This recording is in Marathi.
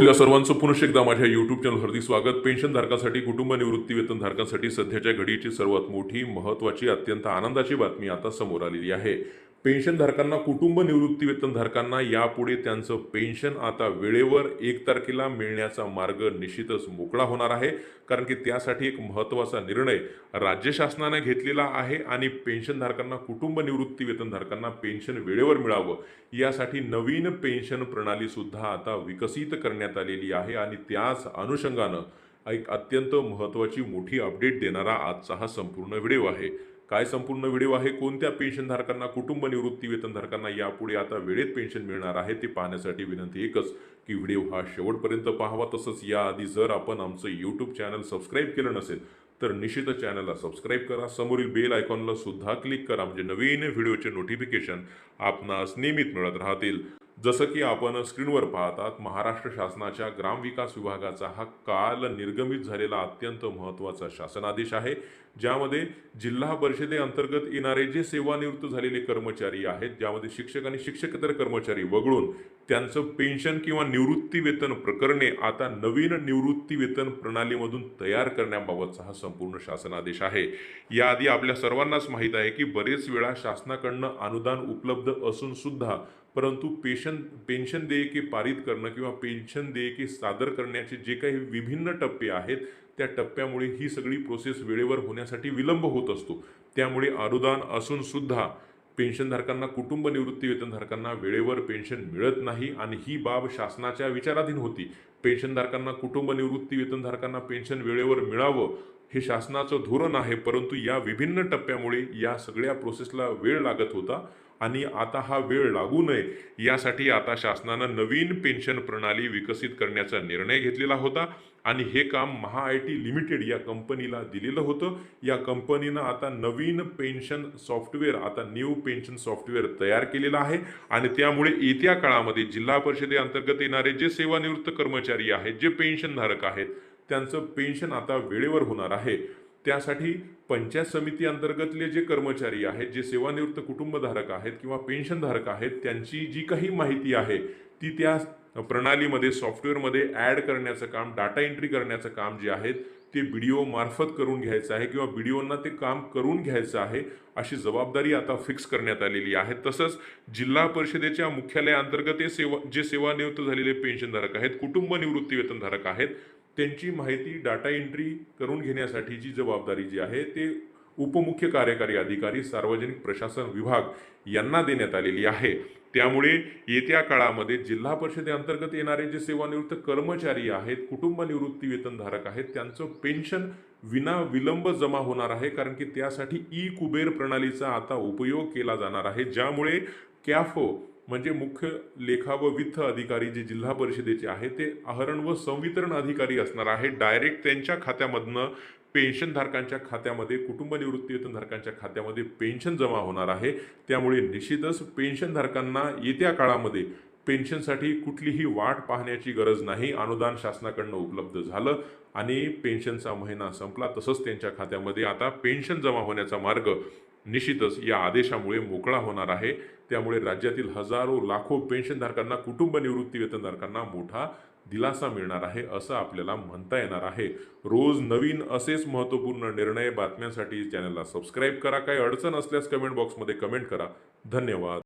आपल्या सर्वांचं पुनश्च एकदा माझ्या यूट्यूब चॅनलवरती स्वागत. पेन्शनधारकांसाठी कुटुंब निवृत्ती वेतनधारकांसाठी सध्याच्या घडीची सर्वात मोठी महत्त्वाची अत्यंत आनंदाची बातमी आता समोर आलेली आहे. पेन्शनधारकांना कुटुंब निवृत्तीवेतनधारकांना यापुढे त्यांचं पेन्शन आता वेळेवर एक तारखेला मिळण्याचा मार्ग निश्चितच मोकळा होणार आहे. कारण की त्यासाठी एक महत्त्वाचा निर्णय राज्य शासनाने घेतलेला आहे आणि पेन्शनधारकांना कुटुंब निवृत्तीवेतनधारकांना पेन्शन वेळेवर मिळावं यासाठी नवीन पेन्शन प्रणालीसुद्धा आता विकसित करण्यात आलेली आहे आणि त्याच अनुषंगानं एक अत्यंत महत्त्वाची मोठी अपडेट देणारा आजचा हा संपूर्ण व्हिडिओ आहे. काय संपूर्ण व्हिडिओ आहे कोणत्या पेन्शनधारकांना कुटुंब निवृत्ती वेतनधारकांना यापुढे आता वेळेत पेन्शन मिळणार आहे ते पाहण्यासाठी विनंती एकच की व्हिडिओ हा शेवटपर्यंत पाहावा. तसंच याआधी जर आपण आमचं यूट्यूब चॅनल सबस्क्राईब केलं नसेल तर निश्चित चॅनलला सबस्क्राईब करा. समोरील बेल आयकॉनला सुद्धा क्लिक करा. म्हणजे नवीन व्हिडिओचे नोटिफिकेशन आपणास नियमित मिळत राहतील. जसं की आपण स्क्रीनवर पाहतात महाराष्ट्र शासनाच्या ग्रामविकास विभागाचा हा काल निर्गमित झालेला अत्यंत महत्त्वाचा शासनादेश आहे ज्यामध्ये जिल्हा परिषदेअंतर्गत येणारे जे सेवानिवृत्त झालेले कर्मचारी आहेत ज्यामध्ये शिक्षक आणि शिक्षकेतर कर्मचारी वगळून त्यांचं पेन्शन किंवा निवृत्ती वेतन प्रकरणे आता नवीन निवृत्ती वेतन प्रणालीमधून तयार करण्याबाबतचा हा संपूर्ण शासनादेश आहे. याआधी आपल्या सर्वांनाच माहीत आहे की बरेच वेळा शासनाकडनं अनुदान उपलब्ध असून सुद्धा परंतु पेशन पेन्शन देयके पारित करणं किंवा पेन्शन देयके सादर करण्याचे जे काही विभिन्न टप्पे आहेत त्या टप्प्यामुळे ही सगळी प्रोसेस वेळेवर होण्यासाठी विलंब होत असतो. त्यामुळे अनुदान असून सुद्धा पेन्शनधारकांना कुटुंब निवृत्ती वेतनधारकांना वेळेवर पेन्शन मिळत नाही आणि ही बाब शासनाच्या विचाराधीन होती. पेन्शनधारकांना कुटुंब निवृत्ती वेतनधारकांना पेन्शन वेळेवर मिळावं हे शासनाचं धोरण आहे परंतु या विभिन्न टप्प्यामुळे या सगळ्या प्रोसेसला वेळ लागत होता. आणि आता हा वेळ लागू नये यासाठी आता शासनानं नवीन पेन्शन प्रणाली विकसित करण्याचा निर्णय घेतलेला होता आणि हे काम महा आय टी लिमिटेड या कंपनीला दिलेलं होतं. या कंपनीनं आता नवीन पेन्शन सॉफ्टवेअर आता न्यू पेन्शन सॉफ्टवेअर तयार केलेलं आहे आणि त्यामुळे येत्या काळामध्ये जिल्हा परिषदेअंतर्गत येणारे जे सेवानिवृत्त कर्मचारी आहेत जे पेन्शनधारक आहेत त्यांचं पेन्शन आता वेळेवर होणार आहे. त्यासाठी पंचायत समिती अंतर्गतले जे कर्मचारी आहेत जे सेवानिवृत्त कुटुंबधारक आहेत किंवा पेन्शनधारक आहेत त्यांची जी काही माहिती आहे ती त्या प्रणालीमध्ये सॉफ्टवेअरमध्ये ॲड करण्याचं काम डाटा एंट्री करण्याचं काम जे आहे ते बी डी मार्फत करून घ्यायचं आहे किंवा बी डी ओंना ते काम करून घ्यायचं आहे अशी जबाबदारी आता फिक्स करण्यात आलेली आहे. तसंच जिल्हा परिषदेच्या मुख्यालयाअंतर्गत सेवा जे सेवानिवृत्त झालेले पेन्शनधारक आहेत कुटुंब निवृत्ती वेतनधारक आहेत त्यांची माहिती डाटा एंट्री करून घेण्यासाठीची जबाबदारी जी आहे ते उपमुख्य कार्यकारी अधिकारी सार्वजनिक प्रशासन विभाग यांना देण्यात आलेली आहे. त्यामुळे येत्या काळामध्ये जिल्हा परिषदेअंतर्गत येणारे जे सेवानिवृत्त कर्मचारी आहेत कुटुंब निवृत्ती वेतनधारक आहेत त्यांचं पेन्शन विना विलंब जमा होणार आहे कारण की त्यासाठी ई कुबेर प्रणालीचा आता उपयोग केला जाणार आहे ज्यामुळे कॅफो म्हणजे मुख्य लेखा व वित्त अधिकारी जे जिल्हा परिषदेचे आहेत ते आहरण व संवितरण अधिकारी असणार आहे डायरेक्ट त्यांच्या खात्यामधनं पेन्शनधारकांच्या खात्यामध्ये कुटुंब निवृत्तीवेतनधारकांच्या खात्यामध्ये पेन्शन जमा होणार आहे. त्यामुळे निश्चितच पेन्शनधारकांना येत्या काळामध्ये पेन्शनसाठी कुठलीही वाट पाहण्याची गरज नाही. अनुदान शासनाकडनं उपलब्ध झालं आणि पेन्शनचा महिना संपला तसंच त्यांच्या खात्यामध्ये आता पेन्शन जमा होण्याचा मार्ग निश्चितच या आदेशामुळे मोकळा होणार आहे. त्यामुळे राज्यातील हजारो लाखो पेन्शनधारकांना कुटुंब निवृत्ती वेतनधारकांना मोठा दिलासा मिळणार आहे असं आपल्याला म्हणता येणार आहे. रोज नवीन असेच महत्त्वपूर्ण निर्णय बातम्यांसाठी चॅनलला सबस्क्राईब करा. काही अडचण असल्यास कमेंट बॉक्समध्ये कमेंट करा. धन्यवाद.